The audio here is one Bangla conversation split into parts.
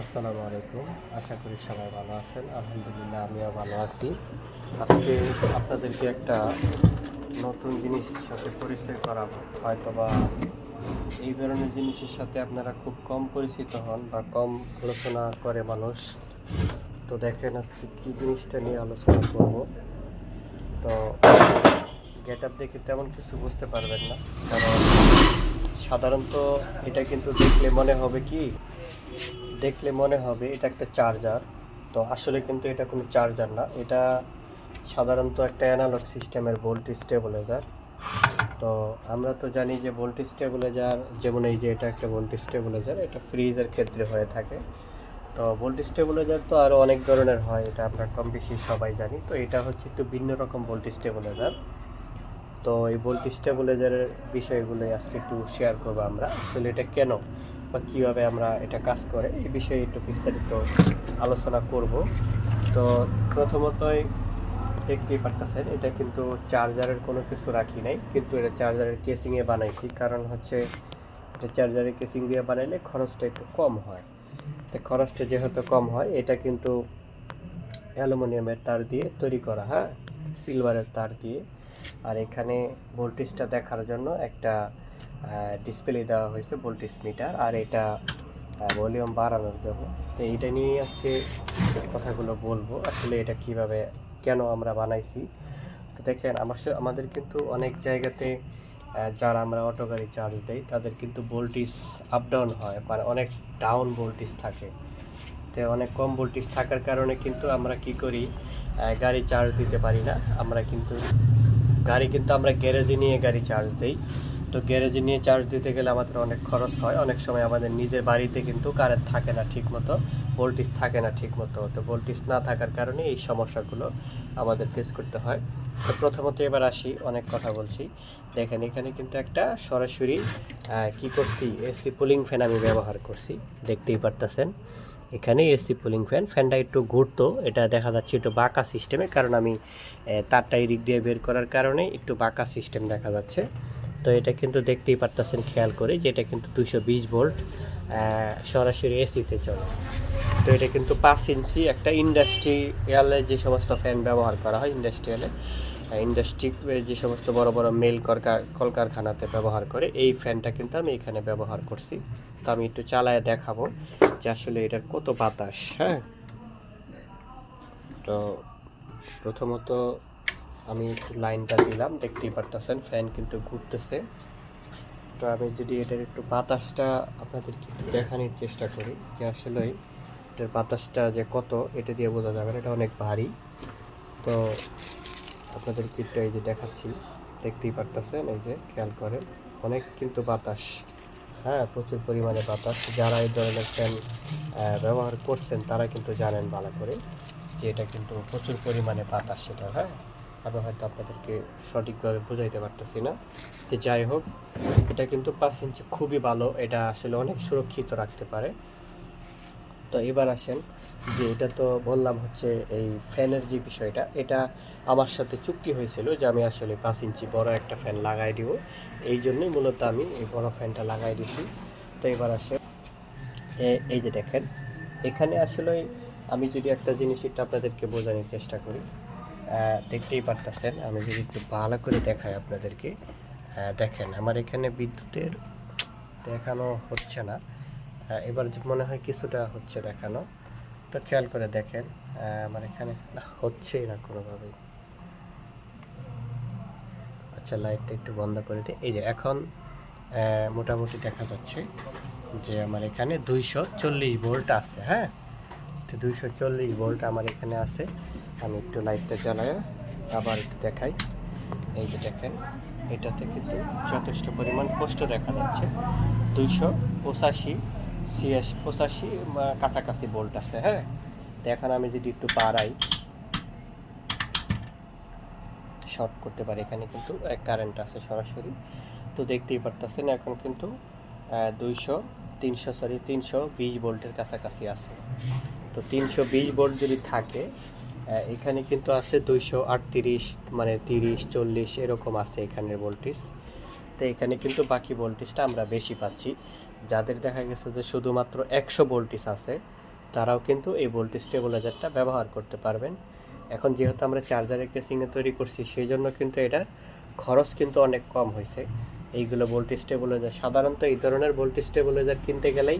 আসসালামু আলাইকুম। আশা করি সবাই ভালো আছেন। আলহামদুলিল্লাহ, আমিও ভালো আছি। আজকে আপনাদেরকে একটা নতুন জিনিসের সাথে পরিচয় করাবো। হয়তো বা এই ধরনের জিনিসের সাথে আপনারা খুব কম পরিচিত হন বা কম আলোচনা করে মানুষ। তো দেখেন আজকে কী জিনিসটা নিয়ে আলোচনা করব। তো গেট আপ দেখে তেমন কিছু বুঝতে পারবেন না। কারণ সাধারণত এটা কিন্তু দেখলে মনে হবে কি দেখলে মনে হবে এটা একটা চার্জার তো আসলে কিন্তু এটা কোনো চার্জার না, এটা সাধারণত একটা অ্যানালগ সিস্টেমের ভোল্টেজ স্টেবিলাইজার তো আমরা তো জানি যে ভোল্টেজ স্টেবিলাইজার যেমন এই যে এটা একটা ভোল্টেজ স্টেবিলাইজার এটা ফ্রিজের ক্ষেত্রে হয়ে থাকে। তো ভোল্টেজ স্টেবিলাইজার তো আরও অনেক ধরনের হয়, এটা আমরা কম বেশি সবাই জানি। তো এটা হচ্ছে একটু ভিন্ন রকম ভোল্টেজ স্টেবিলাইজার তো এই ভোল্টেজ স্টেবিলাইজারের বিষয়গুলো আজকে একটু শেয়ার করব আমরা। আসলে এটা কেন বা কীভাবে আমরা এটা কাজ করে, এই বিষয়ে একটু বিস্তারিত আলোচনা করব। তো প্রথমতই দেখতেই পারতেছেন এটা কিন্তু চার্জারের কোনো কিছু রাখি নাই, কিন্তু এটা চার্জারের কেসিংয়ে বানাইছি। কারণ হচ্ছে, এটা চার্জারের কেসিং দিয়ে বানাইলে খরচটা একটু কম হয়। তো খরচটা যেহেতু কম হয়, এটা কিন্তু অ্যালুমিনিয়ামের তার দিয়ে তৈরি করা হ্যাঁ? সিলভারের তার দিয়ে। আর এখানে ভোল্টেজটা দেখার জন্য একটা ডিসপ্লে দেওয়া হয়েছে ভোল্টেজ মিটার আর এটা ভলিউম বাড়ানোর জন্য। তো এইটা নিয়ে আজকে কথাগুলো বলব, আসলে এটা কীভাবে, কেন আমরা বানাইছি। তো দেখেন, আমার আমাদের কিন্তু অনেক জায়গাতে যারা আমরা অটো গাড়ি চার্জ দেই, তাদের কিন্তু ভোল্টেজ আপ ডাউন হয় মানে অনেক ডাউন ভোল্টেজ থাকে। তো অনেক কম ভোল্টেজ থাকার কারণে কিন্তু আমরা কি করি গাড়ি চার্জ দিতে পারি না। আমরা কিন্তু, গাড়ি কিন্তু আমরা গ্যারেজে নিয়ে গাড়ি চার্জ দেই। তো গ্যারেজে নিয়ে চার্জ দিতে গেলে আমাদের অনেক খরচ হয়। অনেক সময় আমাদের নিজের বাড়িতে কিন্তু কারেন্ট থাকে না ঠিক মতো ভোল্টেজ থাকে না ঠিক মতো তো ভোল্টেজ না থাকার কারণে এই সমস্যাগুলো আমাদের ফেস করতে হয়। তো প্রথমত এবার আসি, অনেক কথা বলছি। দেখেন, এখানে কিন্তু একটা সরাসরি কি করছি এসি পুলিং ফ্যান আমি ব্যবহার করছি। দেখতেই পারতেছেন। এখানে এসি পুলিং ফ্যান, ফ্যানটা একটু ঘুরতো, এটা দেখা যাচ্ছে একটু বাঁকা সিস্টেমে, কারণ আমি তারটা এদিক দিয়ে বের করার কারণে একটু বাঁকা সিস্টেম দেখা যাচ্ছে। তো এটা কিন্তু দেখতেই পারতেছেন, খেয়াল করে যে এটা কিন্তু দুশো বিশ ভোল্ট সরাসরি এসিতে চলে। তো এটা কিন্তু পাঁচ ইঞ্চি একটা ইন্ডাস্ট্রিয়ালে যে সমস্ত ফ্যান ব্যবহার করা হয়, ইন্ডাস্ট্রিয়ালে ইন্ডাস্ট্রি যে সমস্ত বড় বড় মেল কলকা- কলকারখানাতে ব্যবহার করে, এই ফ্যানটা কিন্তু আমি এখানে ব্যবহার করছি। তো আমি একটু চালায় দেখাবো। যে আসলে এটার কত বাতাস হ্যাঁ? তো প্রথমত আমি একটু লাইনটা দিলাম, দেখতেই পারতেছেন, ফ্যান কিন্তু ঘুরতেছে। তো আমি যদি এটার একটু বাতাসটা আপনাদেরকে দেখানোর চেষ্টা করি যে আসলে এটার বাতাসটা যে কত, এটা দিয়ে বোঝা যাবে না, এটা অনেক ভারী। তো আপনাদের কিটটা এই যে দেখাচ্ছি, দেখতেই পারতেছেন, এই যে খেয়াল করেন, অনেক কিন্তু বাতাস। হ্যাঁ প্রচুর পরিমাণে বাতাস। যারা এই ধরনের ফ্যান ব্যবহার করছেন, তারা কিন্তু জানেন ভালো করে যে এটা কিন্তু প্রচুর পরিমাণে বাতাস সেটা হ্যাঁ? আমি হয়তো আপনাদেরকে সঠিকভাবে বোঝাইতে পারতেছি না। তো যাই হোক, এটা কিন্তু পাঁচ ইঞ্চি খুবই ভালো। এটা আসলে অনেক সুরক্ষিত রাখতে পারে। তো এবার আসেন। যে এটা তো বললাম হচ্ছে এই ফ্যানের যে বিষয়টা, এটা আমার সাথে চুক্তি হয়েছিল যে আমি আসলে পাঁচ ইঞ্চি বড় একটা ফ্যান লাগাই দিব। এই জন্যই মূলত আমি এই বড় ফ্যানটা লাগাই দিছি তো এবার আসে এই যে দেখেন, এখানে আসলে আমি যদি একটা জিনিস একটু আপনাদেরকে বোঝানোর চেষ্টা করি। দেখতেই পারতেছেন, আমি যদি একটু ভালো করে দেখাই আপনাদেরকে। দেখেন, আমার এখানে বিদ্যুতের দেখানো হচ্ছে না। এবার মনে হয় কিছুটা হচ্ছে দেখানো। তো খেয়াল করে দেখেন আমার এখানে না হচ্ছেই না কোনোভাবেই। আচ্ছা লাইটটা একটু বন্ধ করে দিই। এই যে এখন মোটামুটি দেখা যাচ্ছে যে আমার এখানে দুইশো চল্লিশ ভোল্ট আছে হ্যাঁ? তো দুইশো চল্লিশ ভোল্ট আমার এখানে আছে। আমি একটু লাইটটা জ্বালাই আবার একটু দেখাই। এই যে দেখেন, এটাতে কিন্তু যথেষ্ট পরিমাণ স্পষ্ট দেখা যাচ্ছে। দুইশো পঁচাশি ছিয়াশি, পঁচাশি কাছাকাছি বোল্ট আছে হ্যাঁ? তো এখন আমি যদি একটু বাড়াই শর্ট করতে পারি, এখানে কিন্তু কারেন্ট আছে সরাসরি। তো দেখতেই পারতেছেন, এখন কিন্তু দুইশো, তিনশো সরি তিনশো বিশ ভোল্টের কাছাকাছি আছে। তো তিনশো বিশ ভোল্ট যদি থাকে এখানে কিন্তু আছে দুইশো আটত্রিশ মানে তিরিশ, চল্লিশ, এরকম আছে এখানের ভোল্টেজ তো এখানে কিন্তু বাকি ভোল্টেজটা আমরা বেশি পাচ্ছি। যাদের দেখা গেছে যে শুধুমাত্র একশো ভোল্টেজ আছে, তারাও কিন্তু এই ভোল্টেজ স্টেবিলাইজারটা ব্যবহার করতে পারবেন। এখন যেহেতু আমরা চার্জারের কেসিংয়ে তৈরি করছি সেই জন্য কিন্তু এটার খরচ কিন্তু অনেক কম হয়েছে। এইগুলো ভোল্টেজ স্টেবিলাইজার, সাধারণত এই ধরনের ভোল্টেজ স্টেবিলাইজার কিনতে গেলেই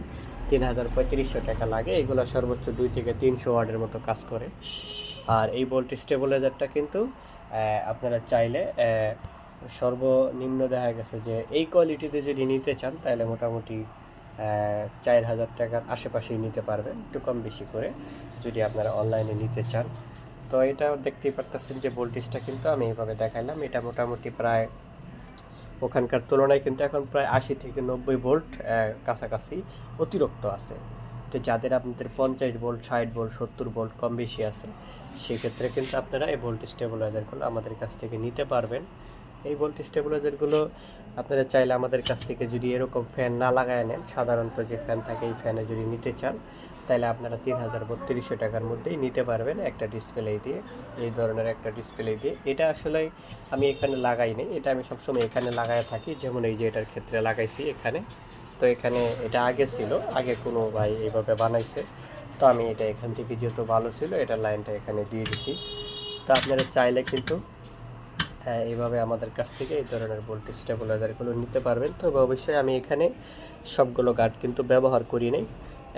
তিন হাজার পঁয়ত্রিশশো টাকা লাগে। এগুলো সর্বোচ্চ দুই থেকে তিনশো ওয়ার্ডের মতো কাজ করে। আর এই ভোল্টেজ স্টেবিলাইজারটা কিন্তু আপনারা চাইলে সর্বনিম্ন দেখা গেছে যে এই কোয়ালিটিতে যদি নিতে চান, তাহলে মোটামুটি চার হাজার টাকার আশেপাশেই নিতে পারবেন, একটু কম বেশি করে যদি আপনারা অনলাইনে নিতে চান। তো এটা দেখতেই পারতেছেন যে ভোল্টেজটা কিন্তু আমি এইভাবে দেখাইলাম। এটা মোটামুটি প্রায় ওখানকার তুলনায় কিন্তু এখন প্রায় আশি থেকে নব্বই ভোল্ট কাছাকাছি অতিরিক্ত আছে। তো যাদের আপনাদের পঞ্চাশ ভোল্ট ষাট ভোল্ট সত্তর ভোল্ট কম বেশি আছে, সেক্ষেত্রে কিন্তু আপনারা এই ভোল্টেজ স্টেবিলাইজারগুলো আমাদের কাছ থেকে নিতে পারবেন। এই ভোল্টেজ স্টেবিলাইজারগুলো আপনারা চাইলে আমাদের কাছ থেকে যদি এরকম ফ্যান না লাগায় নেন, সাধারণত যে ফ্যান থাকে এই ফ্যানে যদি নিতে চান তাহলে আপনারা তিন হাজার বত্রিশশো টাকার মধ্যেই নিতে পারবেন একটা ডিসপ্লে দিয়ে, এই ধরনের একটা ডিসপ্লে দিয়ে। এটা আসলে আমি এখানে লাগাই নাই, এটা আমি সবসময় এখানে লাগায় থাকি, যেমন এই যে এটার ক্ষেত্রে লাগাইছি এখানে। তো এখানে এটা আগে ছিল, আগে কোনো ভাই এইভাবে বানাইছে। তো আমি এটা এখান থেকে যেহেতু ভালো ছিল, এটা লাইনটা এখানে দিয়ে দিছি। তো আপনারা চাইলে কিন্তু হ্যাঁ এইভাবে আমাদের কাছ থেকে এই ধরনের ভোল্টেজ স্টেবিলাইজারগুলো নিতে পারবেন। তবে অবশ্যই আমি এখানে সবগুলো গার্ড কিন্তু ব্যবহার করি নাই।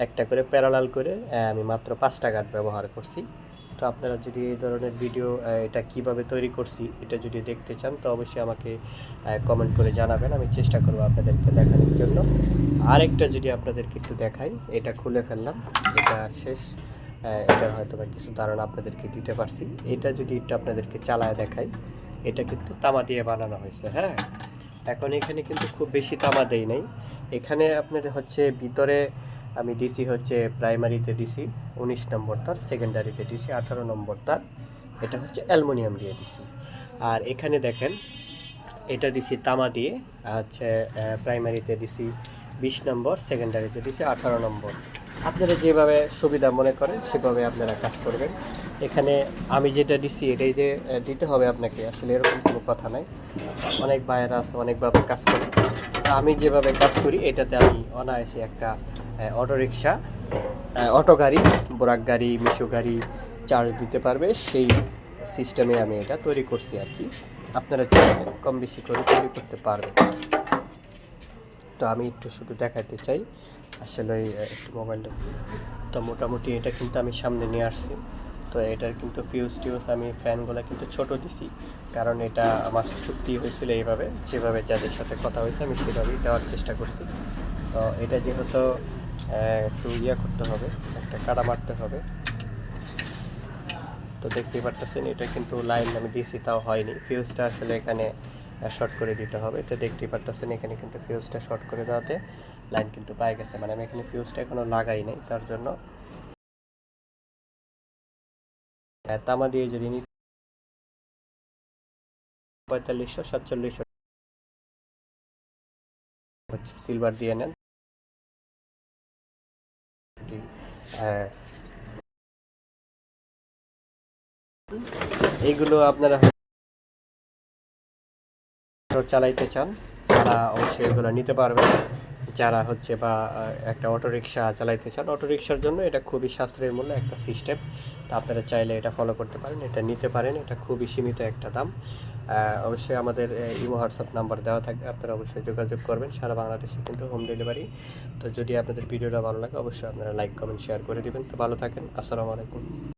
একটা করে প্যারালাল করে আমি মাত্র পাঁচটা গার্ড ব্যবহার করছি। তো আপনারা যদি এই ধরনের ভিডিও এটা কীভাবে তৈরি করছি, এটা যদি দেখতে চান, তো অবশ্যই আমাকে কমেন্ট করে জানাবেন। আমি চেষ্টা করব আপনাদেরকে দেখানোর জন্য। আরেকটা যদি আপনাদেরকে একটু দেখাই, এটা খুলে ফেললাম। এটা শেষ এটা হয়তো বা কিছু ধারণা আপনাদেরকে দিতে পারছি। এটা যদি একটু আপনাদেরকে চালায় দেখাই। এটা কিন্তু তামা দিয়ে বানানো হয়েছে হ্যাঁ? এখন এখানে কিন্তু খুব বেশি তামা দেই নাই। এখানে আপনার হচ্ছে ভিতরে আমি ডিসি হচ্ছে প্রাইমারিতে দিছি, উনিশ নম্বর তার, সেকেন্ডারিতে ডিসি আঠারো নম্বর তার, এটা হচ্ছে অ্যালুমিনিয়াম দিয়ে দিছি। আর এখানে দেখেন, এটা দিছি তামা দিয়ে হচ্ছে প্রাইমারিতে দিছি বিশ নম্বর, সেকেন্ডারিতে দিছি আঠারো নম্বর। আপনারা যেভাবে সুবিধা মনে করেন, সেভাবে আপনারা কাজ করবেন। এখানে আমি যেটা দিছি, এটাই যে দিতে হবে আপনাকে। আসলে এরকম কোনো কথা নাই। অনেক ভাইয়েরা আছে, অনেকভাবে কাজ করে। আমি যেভাবে কাজ করি, এটাতে আমি অনায়াসে একটা অটোরিকশা অটো গাড়ি, বোরাক গাড়ি, মিশো গাড়ি, চার্জ দিতে পারবে। সেই সিস্টেমে আমি এটা তৈরি করছি আর কি। আপনারা কম বেশি করে তৈরি করতে পারবেন। তো আমি একটু শুধু দেখাতে চাই। আসলে একটু মোবাইলটা, তো মোটামুটি এটা কিন্তু আমি সামনে নিয়ে আসছি। তো এটার কিন্তু ফিউজ টিউজ আমি ফ্যানগুলো কিন্তু ছোট দিছি। কারণ এটা আমার চুক্তি হয়েছিল এইভাবে, যেভাবে যাদের সাথে কথা হয়েছে আমি সেভাবেই দেওয়ার চেষ্টা করছি। তো এটা যেহেতু একটু ইয়ে করতে হবে, একটা কাটা মারতে হবে। তো দেখতেই পারতেছেন, এটা কিন্তু লাইন আমি দিয়েছি তাও হয়নি। ফিউজটা আসলে এখানে শর্ট করে দিতে হবে। তো দেখতেই পারতেছেন, এখানে কিন্তু ফিউজটা শর্ট করে দেওয়াতে লাইন কিন্তু পাই গেছে। মানে আমি এখানে ফিউজটা এখনও লাগাই নাই, তার জন্য হ্যাঁ, তামা দিয়ে যদি নি পঁয়তাল্লিশশো সাতচল্লিশশো হচ্ছে সিলভার দিয়ে নেন। হ্যাঁ। এইগুলো আপনারা চালাইতে চান তারা অবশ্যই এগুলো নিতে পারবেন। যারা হচ্ছে বা একটা অটোরিকশা চালাইতে চান, অটোরিকশার জন্য এটা খুবই সাশ্রয়ী মূল্য একটা সিস্টেম তা আপনারা চাইলে এটা ফলো করতে পারেন, এটা নিতে পারেন, এটা খুবই সীমিত একটা দাম। অবশ্যই আমাদের ইমো হোয়াটসঅ্যাপ নাম্বার দেওয়া থাকবে, আপনারা অবশ্যই যোগাযোগ করবেন, সারা বাংলাদেশে কিন্তু হোম ডেলিভারি তো যদি আপনাদের ভিডিওটা ভালো লাগে, অবশ্যই আপনারা লাইক কমেন্ট শেয়ার করে দিবেন। তো ভালো থাকেন, আসসালামু আলাইকুম।